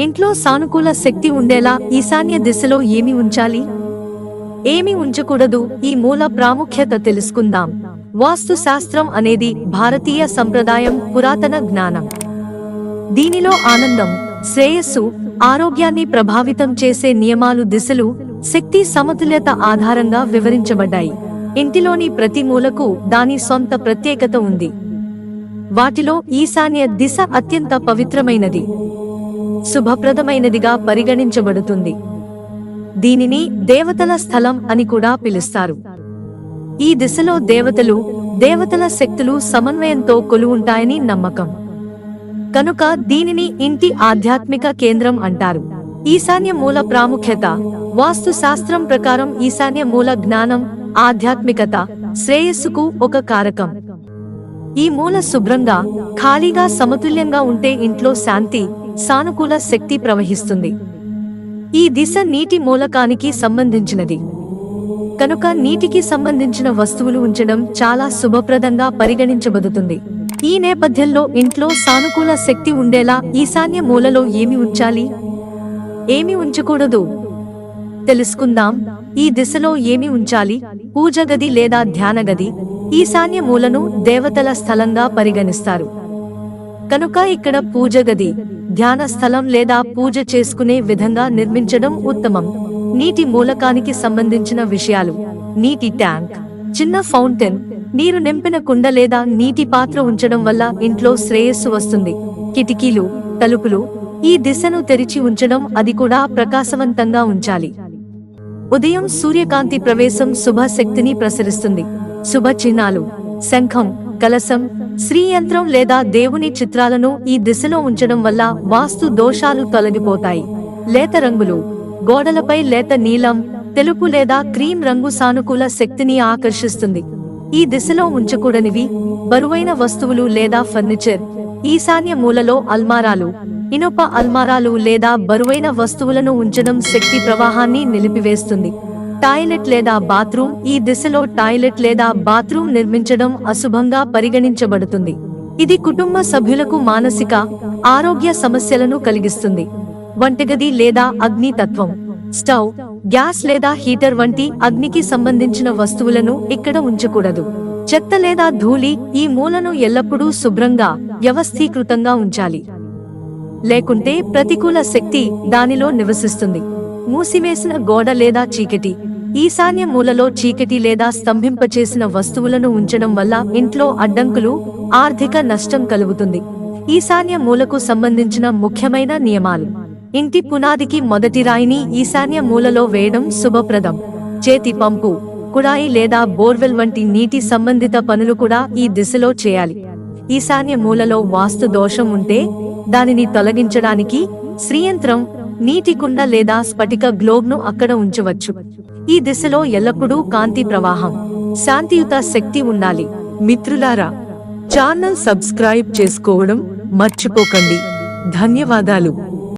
ఇంట్లో సానుకూల శక్తి ఉండేలా ఈశాన్య దిశలో ఏమి ఉంచాలి? ఏమి ఉంచకూడదు? ఈ మూల ప్రాముఖ్యత తెలుసుకుందాం. వాస్తు శాస్త్రం అనేది భారతీయ సంప్రదాయం పురాతన జ్ఞానం. దీనిలో ఆనందం శ్రేయస్సు ఆరోగ్యాన్ని ప్రభావితం చేసే నియమాలు దిశలు శక్తి సమతుల్యత ఆధారంగా వివరించబడ్డాయి. ఇంటిలోని ప్రతి మూలకు దాని సొంత ప్రత్యేకత ఉంది. వాటిలో ఈశాన్య దిశ అత్యంత పవిత్రమైనది. శుభప్రదమైనదిగా పరిగణించబడుతుంది. దీనిని దేవతల స్థలం అని కూడా పిలుస్తారు. ఈ దిశలో దేవతలు దేవతల శక్తులు సమన్వయంతో కొలువుంటాయని నమ్మకం. కనుక దీనిని ఇంటి ఆధ్యాత్మిక కేంద్రం అంటారు. ఈశాన్య మూల ప్రాముఖ్యత వాస్తు శాస్త్రం ప్రకారం ఈశాన్య మూల జ్ఞానం ఆధ్యాత్మికత శ్రేయస్సుకు ఒక కారకం. ఈ మూల శుభ్రంగా ఖాళీగా సమతుల్యంగా ఉంటే ఇంట్లో శాంతి సానుకూల శక్తి ప్రవహిస్తుంది. ఈ దిశ నీటి మూలకానికి సంబంధించినది. కనుక నీటికి సంబంధించిన వస్తువులు ఉంచడం చాలా శుభప్రదంగా పరిగణించబడుతుంది. ఈ నేపథ్యంలో ఇంట్లో సానుకూల శక్తి ఉండేలా ఈశాన్య మూలలో ఏమి ఉంచాలి? ఏమి ఉంచకూడదు? తెలుసుకుందాం. ఈ దిశలో ఏమి ఉంచాలి? పూజ గది లేదా ధ్యాన గది? ఈశాన్య మూలను దేవతల స్థలంగా పరిగణిస్తారు. కనుక ఇక్కడ పూజ గది ధ్యాన స్థలం లేదా పూజ చేసుకునే విధంగా నిర్మించడం ఉత్తమం. నీటి మూలకానికి సంబంధించిన విషయాలు. నీటి ట్యాంక్ చిన్న ఫౌంటైన్ నీరు నింపిన కుండ లేదా నీటి పాత్ర ఉంచడం వల్ల ఇంట్లో శ్రేయస్సు వస్తుంది. కిటికీలు తలుపులు ఈ దిశను తెరిచి ఉంచడం అది కూడా ప్రకాశవంతంగా ఉంచాలి. ఉదయం సూర్యకాంతి ప్రవేశం శుభ శక్తిని ప్రసరిస్తుంది. శుభ చిహ్నాలు శంఖం కలసం శ్రీయంత్రం లేదా దేవుని చిత్రాలను ఈ దిశలో ఉంచడం వల్ల వాస్తు దోషాలు తొలగిపోతాయి. లేత రంగులు గోడలపై లేత నీలం తెలుపు లేదా క్రీం రంగు సానుకూల శక్తిని ఆకర్షిస్తుంది. ఈ దిశలో ఉంచకూడనివి బరువైన వస్తువులు లేదా ఫర్నిచర్ ఈశాన్య మూలలో అల్మారాలు ఇనుప అల్మారాలు లేదా బరువైన వస్తువులను ఉంచడం శక్తి ప్రవాహాన్ని నిలిపివేస్తుంది. టాయిలెట్ లేదా బాత్రూమ్ ఈ దిశలో టాయిలెట్ లేదా బాత్రూమ్ నిర్మించడం అశుభంగా పరిగణించబడుతుంది. ఇది కుటుంబ సభ్యులకు మానసిక ఆరోగ్య సమస్యలను కలిగిస్తుంది. వంటగది లేదా అగ్ని తత్వం. స్టవ్ గ్యాస్ లేదా హీటర్ వంటి అగ్నికి సంబంధించిన వస్తువులను ఇక్కడ ఉంచకూడదు. చెత్త లేదా ధూళి ఈ మూలను ఎల్లప్పుడూ శుభ్రంగా వ్యవస్థీకృతంగా ఉంచాలి. లేకుంటే ప్రతికూల శక్తి దానిలో నివసిస్తుంది. మూసివేసిన గోడ లేదా చీకటి ఈశాన్య మూలలో చీకటి లేదా స్తంభింపచేసిన వస్తువులను ఉంచడం వల్ల ఇంట్లో అడ్డంకులు ఆర్థిక నష్టం కలుగుతుంది. ఈశాన్య మూలకు సంబంధించిన ముఖ్యమైన నియమాలు. ఇంటి పునాదికి మొదటి రాయిని ఈశాన్య మూలలో వేయడం శుభప్రదం. చేతి పంపు కుడాయి లేదా బోర్వెల్ వంటి నీటి సంబంధిత పనులు కూడా ఈ దిశలో చేయాలి. ఈశాన్య మూలలో వాస్తు దోషం ఉంటే దానిని తొలగించడానికి శ్రీయంత్రం నీటి కుండ లేదా స్ఫటిక గ్లోబ్ను అక్కడ ఉంచవచ్చు. ఈ దిశలో ఎల్లప్పుడూ కాంతి ప్రవాహం శాంతియుత శక్తి ఉండాలి. మిత్రులారా ఛానల్ సబ్స్క్రైబ్ చేసుకోవడం మర్చిపోకండి. ధన్యవాదాలు.